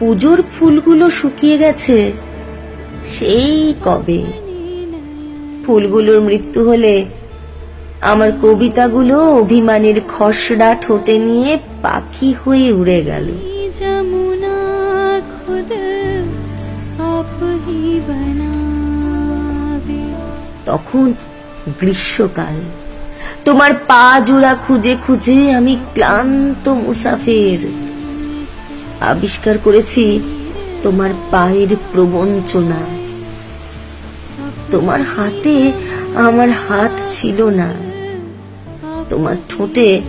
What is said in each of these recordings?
পুজোর ফুলগুলো শুকিয়ে গেছে। সেই কবে? ফুলগুলোর মৃত্যু হলে আমার কবিতাগুলো অভিমানের খসড়া ঠোঁটে নিয়ে পাখি হয়ে উড়ে গেল। তখন গ্রীষ্মকাল। তোমার পা জোড়া খুঁজে খুঁজে আমি ক্লান্ত মুসাফির। আবিষ্কার করেছি তোমার পায়ের প্রবঞ্চনা। তোমার হাতে আমার হাত ছিল না। তোমার ঠোঁটে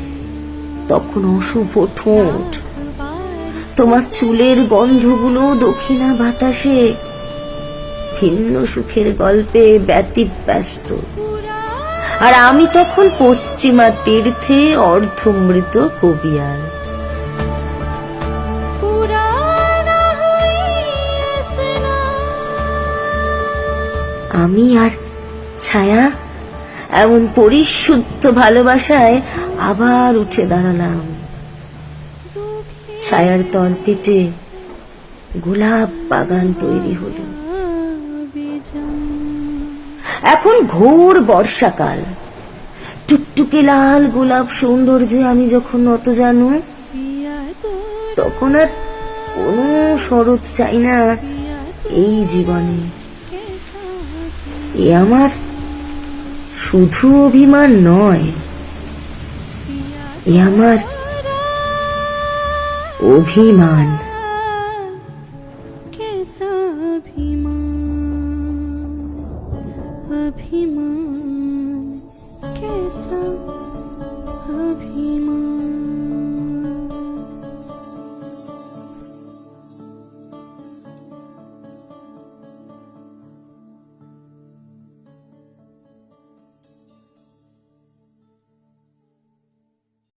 তখন অশুভ ঠোঁট। তোমার চুলের গন্ধগুলো দক্ষিণা বাতাসে ভিন্ন সুখের গল্পে ব্যতিব্যস্ত। আর আমি তখন পশ্চিমা তীর্থে অর্ধমৃত কবিয়ার আমি আর ছায়া এমন পরিশুদ্ধ ভালোবাসায় আবার উঠে দাঁড়ালাম। ছায়ার তল পেটে গোলাপ বাগান তৈরি হলো। এখন ঘোর বর্ষাকাল। টুকটুকে লাল গোলাপ সৌন্দর্যে আমি যখন নত জানু, তখন আর কোনো শরৎ চাই না এই জীবনে। এ আমার শুধু অভিমান নয় এ আমার অভিমান। कैसा